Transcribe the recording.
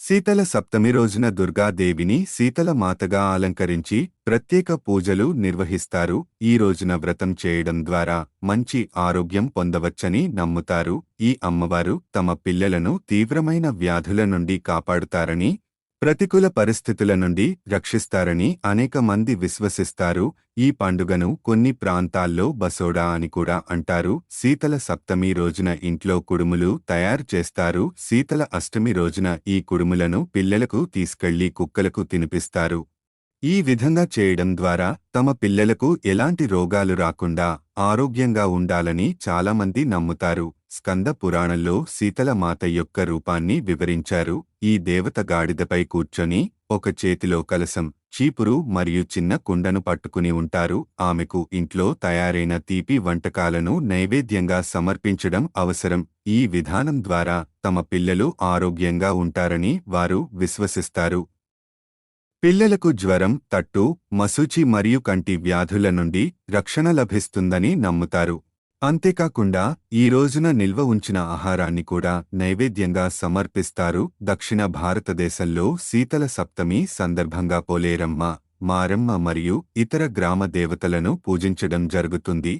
శీతల సప్తమి రోజున దుర్గాదేవిని శీతల మాతగా అలంకరించి ప్రత్యేక పూజలు నిర్వహిస్తారు. ఈ రోజున వ్రతం చేయడం ద్వారా మంచి ఆరోగ్యం పొందవచ్చని నమ్ముతారు. ఈ అమ్మవారు తమ పిల్లలను తీవ్రమైన వ్యాధుల నుండి కాపాడుతారని ప్రతికూల పరిస్థితుల నుండి రక్షిస్తారని అనేక మంది విశ్వసిస్తారు. ఈ పండుగను కొన్ని ప్రాంతాల్లో బసోడా అని కూడా అంటారు. శీతల సప్తమి రోజున ఇంట్లో కుడుములు తయారు చేస్తారు. శీతల అష్టమి రోజున ఈ కుడుములను పిల్లలకు తీసుకెళ్ళి కుక్కలకు తినిపిస్తారు. ఈ విధంగా చేయడం ద్వారా తమ పిల్లలకు ఎలాంటి రోగాలు రాకుండా ఆరోగ్యంగా ఉండాలని చాలామంది నమ్ముతారు. స్కంద పురాణంలో శీతల మాత యొక్క రూపాన్ని వివరించారు. ఈ దేవత గాడిదపై కూర్చొని ఒక చేతిలో కలసం చీపురు మరియు చిన్న కుండను పట్టుకుని ఉంటారు. ఆమెకు ఇంట్లో తయారైన తీపి వంటకాలను నైవేద్యంగా సమర్పించడం అవసరం. ఈ విధానం ద్వారా తమ పిల్లలు ఆరోగ్యంగా ఉంటారని వారు విశ్వసిస్తారు. పిల్లలకు జ్వరం తట్టు మసూచి మరియు కంటి వ్యాధుల నుండి రక్షణ లభిస్తుందని నమ్ముతారు. అంతేకాకుండా ఈ రోజున నిల్వ ఉంచిన ఆహారాన్ని కూడా నైవేద్యంగా సమర్పిస్తారు. దక్షిణ భారతదేశంలో శీతల సప్తమి సందర్భంగా పోలేరమ్మ మారమ్మ మరియు ఇతర గ్రామ దేవతలను పూజించడం జరుగుతుంది.